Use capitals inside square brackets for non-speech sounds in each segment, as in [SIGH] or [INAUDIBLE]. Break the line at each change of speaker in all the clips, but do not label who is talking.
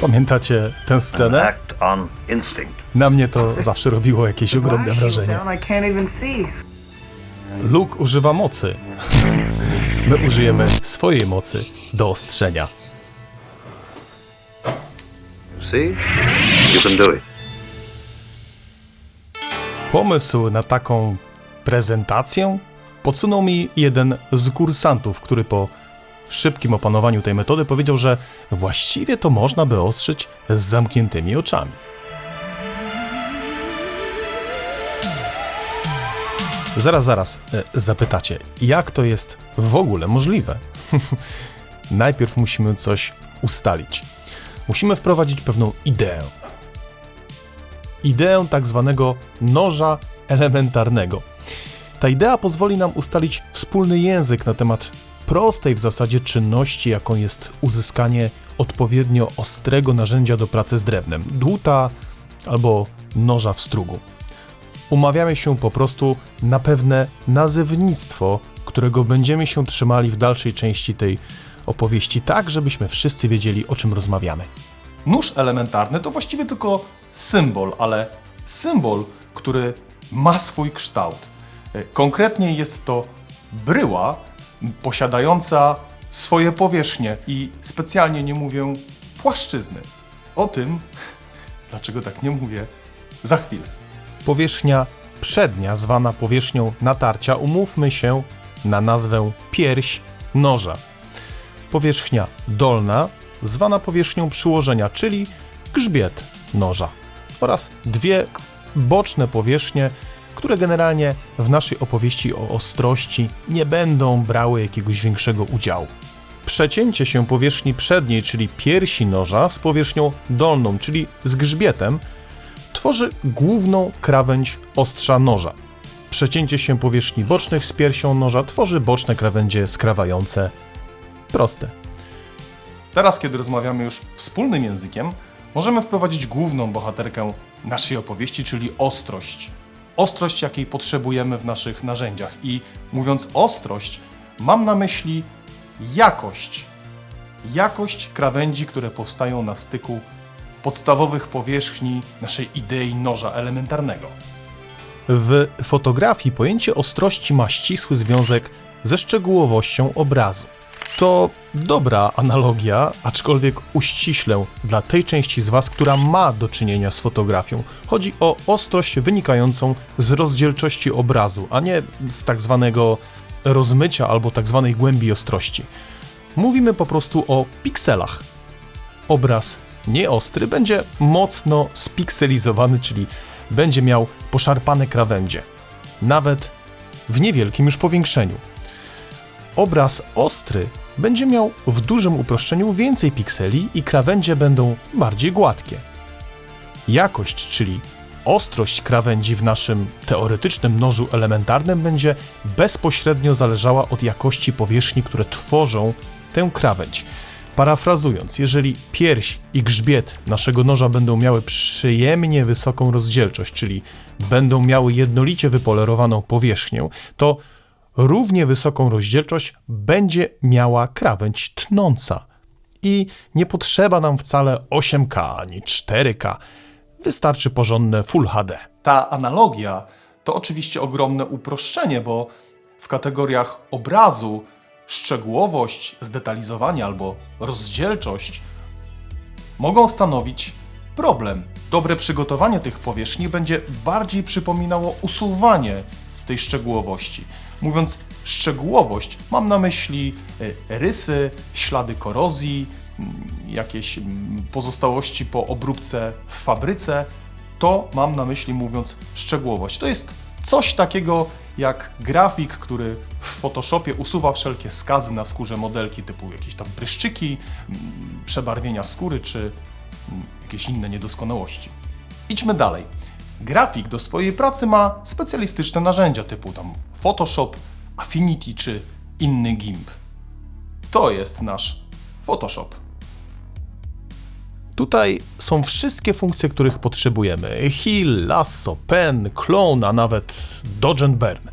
Pamiętacie tę scenę? Na mnie to zawsze robiło jakieś ogromne wrażenie. Luke używa mocy. My użyjemy swojej mocy do ostrzenia.
See? You can do it.
Pomysł na taką prezentację podsunął mi jeden z kursantów, który po szybkim opanowaniu tej metody powiedział, że właściwie to można by ostrzyć z zamkniętymi oczami. Zaraz, zaraz, e, zapytacie, jak to jest w ogóle możliwe? [LAUGHS] Najpierw musimy coś ustalić. Musimy wprowadzić pewną ideę ideę tak zwanego noża elementarnego. Ta idea pozwoli nam ustalić wspólny język na temat prostej w zasadzie czynności, jaką jest uzyskanie odpowiednio ostrego narzędzia do pracy z drewnem dłuta albo noża w strugu. Umawiamy się po prostu na pewne nazewnictwo, którego będziemy się trzymali w dalszej części tej opowieści, tak żebyśmy wszyscy wiedzieli, o czym rozmawiamy. Nóż elementarny to właściwie tylko symbol, ale symbol, który ma swój kształt. E, Konkretnie jest to bryła posiadająca swoje powierzchnie i specjalnie nie mówię płaszczyzny. O tym, [LAUGHS] dlaczego tak nie mówię, za chwilę. Powierzchnia przednia, zwana powierzchnią natarcia, umówmy się na nazwę pierś noża powierzchnia dolna, zwana powierzchnią przyłożenia, czyli grzbiet noża, oraz dwie boczne powierzchnie, które generalnie w naszej opowieści o ostrości nie będą brały jakiegoś większego udziału. Przecięcie się powierzchni przedniej, czyli piersi noża, z powierzchnią dolną, czyli z grzbietem, tworzy główną krawędź ostrza noża. Przecięcie się powierzchni bocznych z piersią noża tworzy boczne krawędzie skrawające Proste. Teraz, kiedy rozmawiamy już wspólnym językiem, możemy wprowadzić główną bohaterkę naszej opowieści, czyli ostrość. Ostrość, jakiej potrzebujemy w naszych narzędziach. I mówiąc ostrość, mam na myśli jakość. Jakość krawędzi, które powstają na styku podstawowych powierzchni naszej idei noża elementarnego. W fotografii pojęcie ostrości ma ścisły związek ze szczegółowością obrazu. To dobra analogia, aczkolwiek uściślę dla tej części z Was, która ma do czynienia z fotografią. Chodzi o ostrość wynikającą z rozdzielczości obrazu, a nie z tak zwanego rozmycia albo tak zwanej głębi ostrości. Mówimy po prostu o pikselach. Obraz nieostry będzie mocno spikselizowany, czyli będzie miał poszarpane krawędzie, nawet w niewielkim już powiększeniu obraz ostry będzie miał w dużym uproszczeniu więcej pikseli i krawędzie będą bardziej gładkie. Jakość, czyli ostrość krawędzi w naszym teoretycznym nożu elementarnym będzie bezpośrednio zależała od jakości powierzchni, które tworzą tę krawędź. Parafrazując, jeżeli pierś i grzbiet naszego noża będą miały przyjemnie wysoką rozdzielczość, czyli będą miały jednolicie wypolerowaną powierzchnię, to równie wysoką rozdzielczość będzie miała krawędź tnąca. I nie potrzeba nam wcale 8K ani 4K. Wystarczy porządne Full HD. Ta analogia to oczywiście ogromne uproszczenie, bo w kategoriach obrazu szczegółowość, zdetalizowanie albo rozdzielczość mogą stanowić problem. Dobre przygotowanie tych powierzchni będzie bardziej przypominało usuwanie tej szczegółowości. Mówiąc szczegółowość, mam na myśli e, rysy, ślady korozji, mm, jakieś mm, pozostałości po obróbce w fabryce. To mam na myśli mówiąc szczegółowość. To jest coś takiego jak grafik, który w Photoshopie usuwa wszelkie skazy na skórze modelki, typu jakieś tam pryszczyki, mm, przebarwienia skóry czy mm, jakieś inne niedoskonałości. Idźmy dalej. Grafik do swojej pracy ma specjalistyczne narzędzia typu tam Photoshop, Affinity czy inny GIMP. To jest nasz Photoshop. Tutaj są wszystkie funkcje, których potrzebujemy. Heal, lasso, pen, clone, a nawet dodge and burn.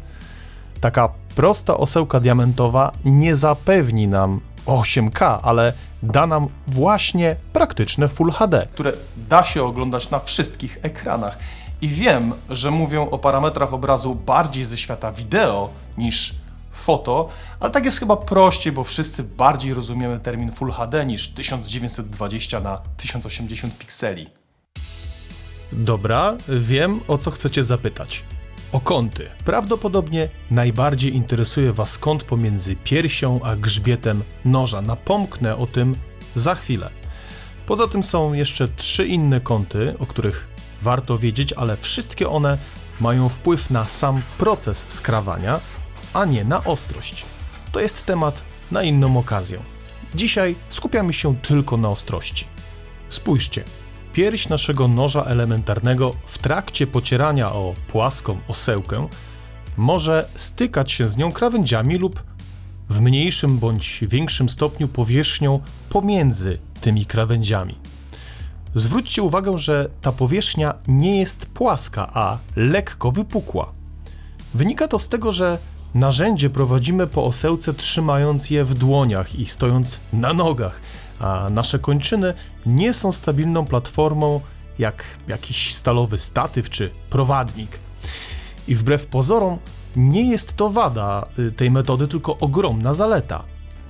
Taka prosta osełka diamentowa nie zapewni nam 8K, ale da nam właśnie praktyczne Full HD, które da się oglądać na wszystkich ekranach. I wiem, że mówię o parametrach obrazu bardziej ze świata wideo niż foto, ale tak jest chyba prościej, bo wszyscy bardziej rozumiemy termin Full HD niż 1920 na 1080 pikseli. Dobra, wiem o co chcecie zapytać. O kąty. Prawdopodobnie najbardziej interesuje Was kąt pomiędzy piersią a grzbietem noża. Napomknę o tym za chwilę. Poza tym są jeszcze trzy inne kąty, o których warto wiedzieć, ale wszystkie one mają wpływ na sam proces skrawania, a nie na ostrość. To jest temat na inną okazję. Dzisiaj skupiamy się tylko na ostrości. Spójrzcie, pierś naszego noża elementarnego w trakcie pocierania o płaską osełkę może stykać się z nią krawędziami lub w mniejszym bądź większym stopniu powierzchnią pomiędzy tymi krawędziami. Zwróćcie uwagę, że ta powierzchnia nie jest płaska, a lekko wypukła. Wynika to z tego, że narzędzie prowadzimy po osełce trzymając je w dłoniach i stojąc na nogach, a nasze kończyny nie są stabilną platformą jak jakiś stalowy statyw czy prowadnik. I wbrew pozorom nie jest to wada y, tej metody, tylko ogromna zaleta.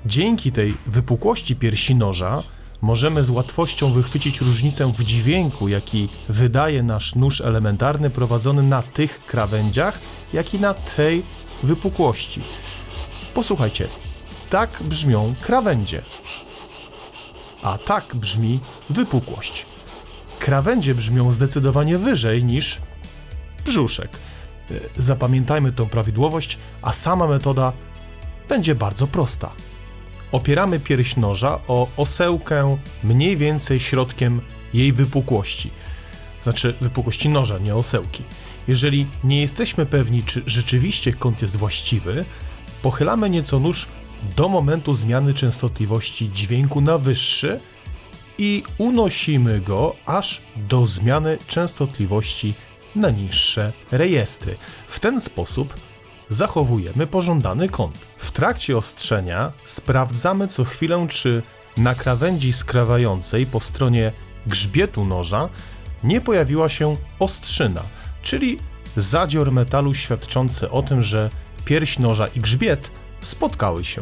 Dzięki tej wypukłości piersi noża możemy z łatwością wychwycić różnicę w dźwięku, jaki wydaje nasz nóż elementarny prowadzony na tych krawędziach, jak i na tej wypukłości. Posłuchajcie, tak brzmią krawędzie, a tak brzmi wypukłość. Krawędzie brzmią zdecydowanie wyżej niż brzuszek. E, Zapamiętajmy tą prawidłowość, a sama metoda będzie bardzo prosta. Opieramy pierś noża o osełkę mniej więcej środkiem jej wypukłości. Znaczy wypukłości noża, nie osełki. Jeżeli nie jesteśmy pewni, czy rzeczywiście kąt jest właściwy, pochylamy nieco nóż do momentu zmiany częstotliwości dźwięku na wyższy i unosimy go aż do zmiany częstotliwości na niższe rejestry. W ten sposób zachowujemy pożądany kąt. W trakcie ostrzenia sprawdzamy co chwilę, czy na krawędzi skrawającej po stronie grzbietu noża nie pojawiła się ostrzyna, czyli zadzior metalu świadczący o tym, że pierś noża i grzbiet spotkały się.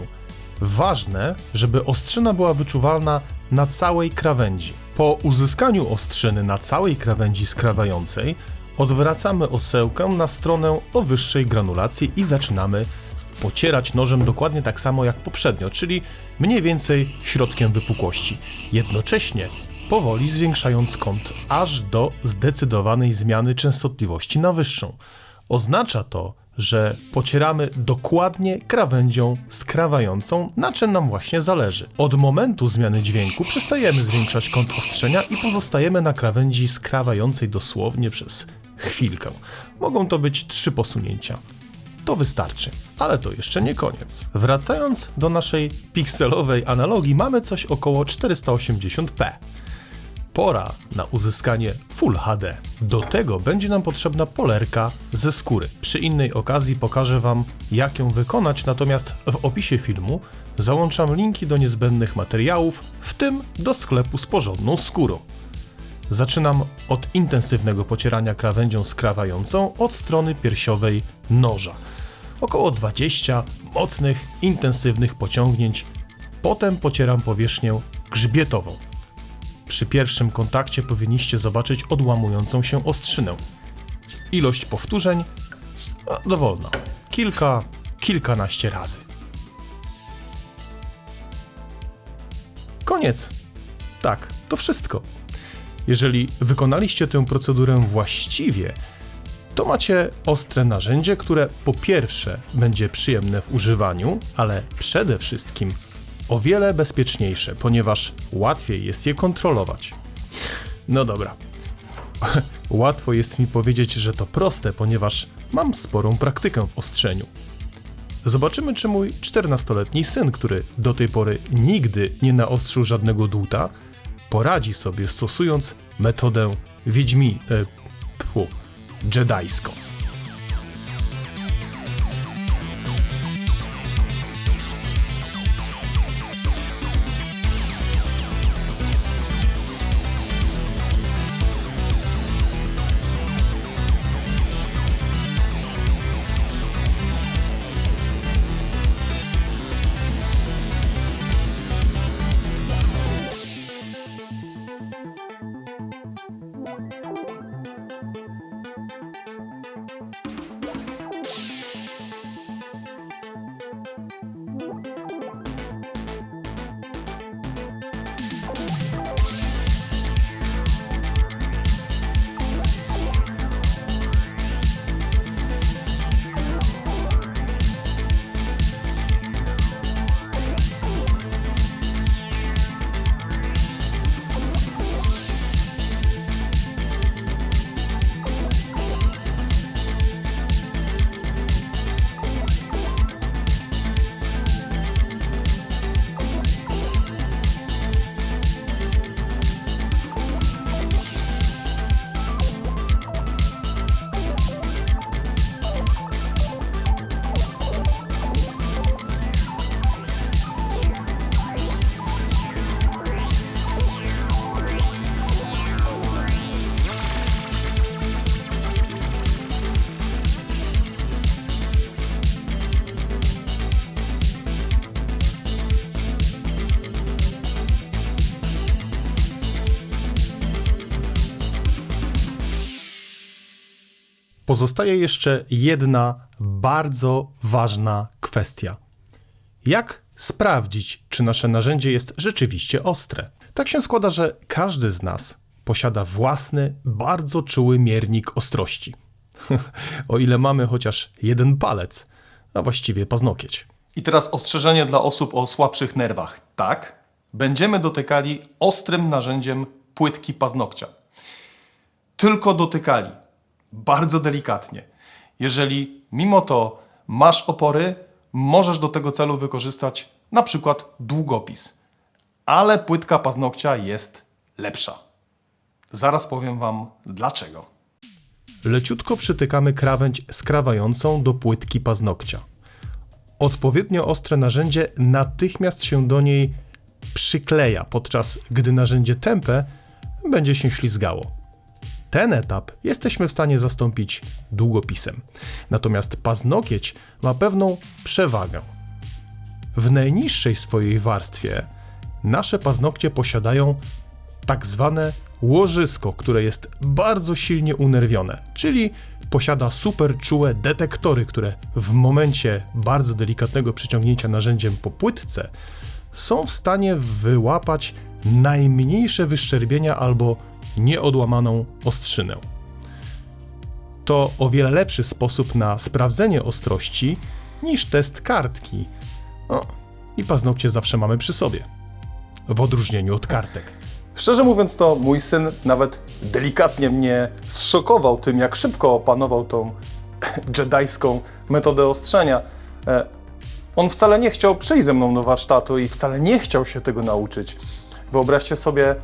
Ważne, żeby ostrzyna była wyczuwalna na całej krawędzi. Po uzyskaniu ostrzyny na całej krawędzi skrawającej, odwracamy osełkę na stronę o wyższej granulacji i zaczynamy pocierać nożem dokładnie tak samo jak poprzednio, czyli mniej więcej środkiem wypukłości. Jednocześnie powoli zwiększając kąt aż do zdecydowanej zmiany częstotliwości na wyższą. Oznacza to, że pocieramy dokładnie krawędzią skrawającą, na czym nam właśnie zależy. Od momentu zmiany dźwięku przestajemy zwiększać kąt ostrzenia i pozostajemy na krawędzi skrawającej dosłownie przez chwilkę. Mogą to być trzy posunięcia. To wystarczy, ale to jeszcze nie koniec. Wracając do naszej pikselowej analogii, mamy coś około 480p pora na uzyskanie Full HD. Do tego będzie nam potrzebna polerka ze skóry. Przy innej okazji pokażę Wam, jak ją wykonać, natomiast w opisie filmu załączam linki do niezbędnych materiałów, w tym do sklepu z porządną skórą. Zaczynam od intensywnego pocierania krawędzią skrawającą od strony piersiowej noża. Około 20 mocnych, intensywnych pociągnięć. Potem pocieram powierzchnię grzbietową. Przy pierwszym kontakcie powinniście zobaczyć odłamującą się ostrzynę. Ilość powtórzeń dowolna. Kilka, kilkanaście razy. Koniec. Tak, to wszystko. Jeżeli wykonaliście tę procedurę właściwie, to macie ostre narzędzie, które po pierwsze będzie przyjemne w używaniu, ale przede wszystkim o wiele bezpieczniejsze, ponieważ łatwiej jest je kontrolować. No dobra. [LAUGHS] Łatwo jest mi powiedzieć, że to proste, ponieważ mam sporą praktykę w ostrzeniu. Zobaczymy, czy mój 14-letni syn, który do tej pory nigdy nie naostrzył żadnego dłuta, poradzi sobie stosując metodę wiedźmi... E, pfu, jedajską. Pozostaje jeszcze jedna bardzo ważna kwestia. Jak sprawdzić, czy nasze narzędzie jest rzeczywiście ostre? Tak się składa, że każdy z nas posiada własny, bardzo czuły miernik ostrości. [LAUGHS] o ile mamy chociaż jeden palec, a właściwie paznokieć. I teraz ostrzeżenie dla osób o słabszych nerwach. Tak, będziemy dotykali ostrym narzędziem płytki paznokcia. Tylko dotykali, bardzo delikatnie. Jeżeli mimo to masz opory, możesz do tego celu wykorzystać na przykład długopis. Ale płytka paznokcia jest lepsza. Zaraz powiem Wam dlaczego. Leciutko przytykamy krawędź skrawającą do płytki paznokcia. Odpowiednio ostre narzędzie natychmiast się do niej przykleja, podczas gdy narzędzie tępe będzie się ślizgało. Ten etap jesteśmy w stanie zastąpić długopisem. Natomiast paznokieć ma pewną przewagę. W najniższej swojej warstwie nasze paznokcie posiadają tak zwane łożysko, które jest bardzo silnie unerwione, czyli posiada super czułe detektory, które w momencie bardzo delikatnego przyciągnięcia narzędziem po płytce są w stanie wyłapać najmniejsze wyszczerbienia albo nieodłamaną ostrzynę. To o wiele lepszy sposób na sprawdzenie ostrości niż test kartki. I paznokcie zawsze mamy przy sobie. W odróżnieniu od kartek. Szczerze mówiąc, to mój syn nawet delikatnie mnie zszokował tym, jak szybko opanował tą [LAUGHS] dżedajską metodę ostrzenia. E, On wcale nie chciał przyjść ze mną do warsztatu i wcale nie chciał się tego nauczyć. Wyobraźcie sobie,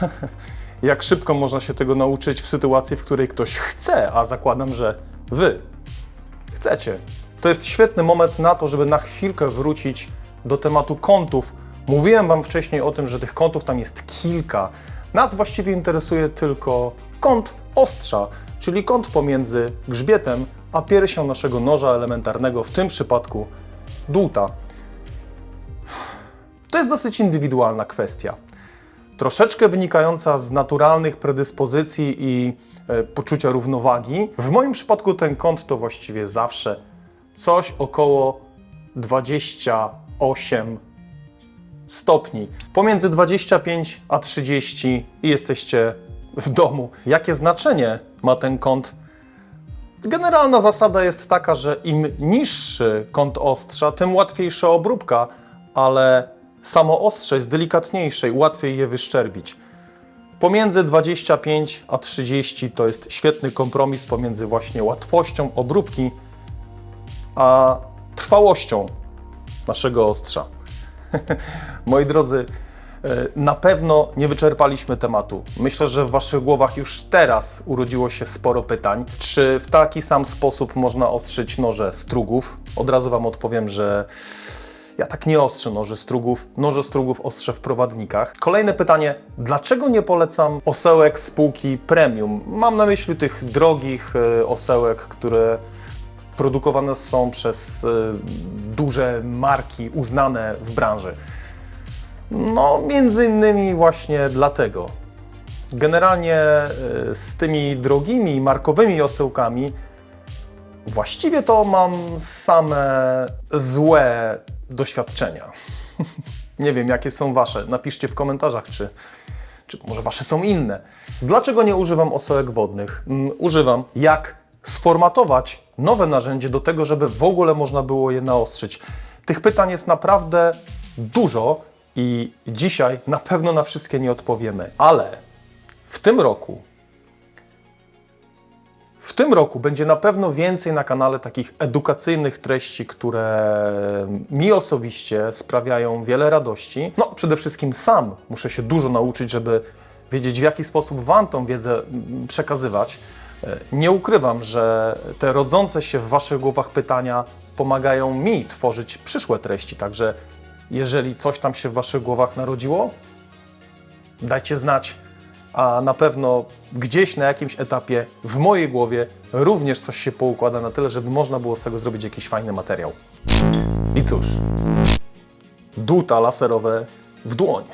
[LAUGHS] jak szybko można się tego nauczyć w sytuacji, w której ktoś chce, a zakładam, że wy chcecie. To jest świetny moment na to, żeby na chwilkę wrócić do tematu kątów. Mówiłem Wam wcześniej o tym, że tych kątów tam jest kilka. Nas właściwie interesuje tylko kąt ostrza, czyli kąt pomiędzy grzbietem a piersią naszego noża elementarnego, w tym przypadku dłuta. To jest dosyć indywidualna kwestia troszeczkę wynikająca z naturalnych predyspozycji i e, poczucia równowagi. W moim przypadku ten kąt to właściwie zawsze coś około 28 stopni. Pomiędzy 25 a 30 i jesteście w domu. Jakie znaczenie ma ten kąt? Generalna zasada jest taka, że im niższy kąt ostrza, tym łatwiejsza obróbka, ale samo ostrze jest delikatniejsze i łatwiej je wyszczerbić. Pomiędzy 25 a 30 to jest świetny kompromis pomiędzy właśnie łatwością obróbki a trwałością naszego ostrza. [LAUGHS] Moi drodzy, e, na pewno nie wyczerpaliśmy tematu. Myślę, że w Waszych głowach już teraz urodziło się sporo pytań. Czy w taki sam sposób można ostrzyć noże strugów? Od razu Wam odpowiem, że ja tak nie ostrzę noży strugów. Noże strugów ostrzę w prowadnikach. Kolejne pytanie. Dlaczego nie polecam osełek spółki premium? Mam na myśli tych drogich e, osełek, które produkowane są przez e, duże marki uznane w branży. No, między innymi właśnie dlatego. Generalnie e, z tymi drogimi, markowymi osełkami właściwie to mam same złe doświadczenia. [LAUGHS] nie wiem, jakie są Wasze. Napiszcie w komentarzach, czy, czy może Wasze są inne. Dlaczego nie używam osełek wodnych? Mm, Używam, jak sformatować nowe narzędzie do tego, żeby w ogóle można było je naostrzyć. Tych pytań jest naprawdę dużo i dzisiaj na pewno na wszystkie nie odpowiemy, ale w tym roku tym roku będzie na pewno więcej na kanale takich edukacyjnych treści, które mi osobiście sprawiają wiele radości. No, przede wszystkim sam muszę się dużo nauczyć, żeby wiedzieć, w jaki sposób Wam tą wiedzę mm, przekazywać. E, Nie ukrywam, że te rodzące się w Waszych głowach pytania pomagają mi tworzyć przyszłe treści. Także jeżeli coś tam się w Waszych głowach narodziło, dajcie znać, a na pewno gdzieś na jakimś etapie w mojej głowie również coś się poukłada na tyle, żeby można było z tego zrobić jakiś fajny materiał. I cóż, dłuta laserowe w dłoń.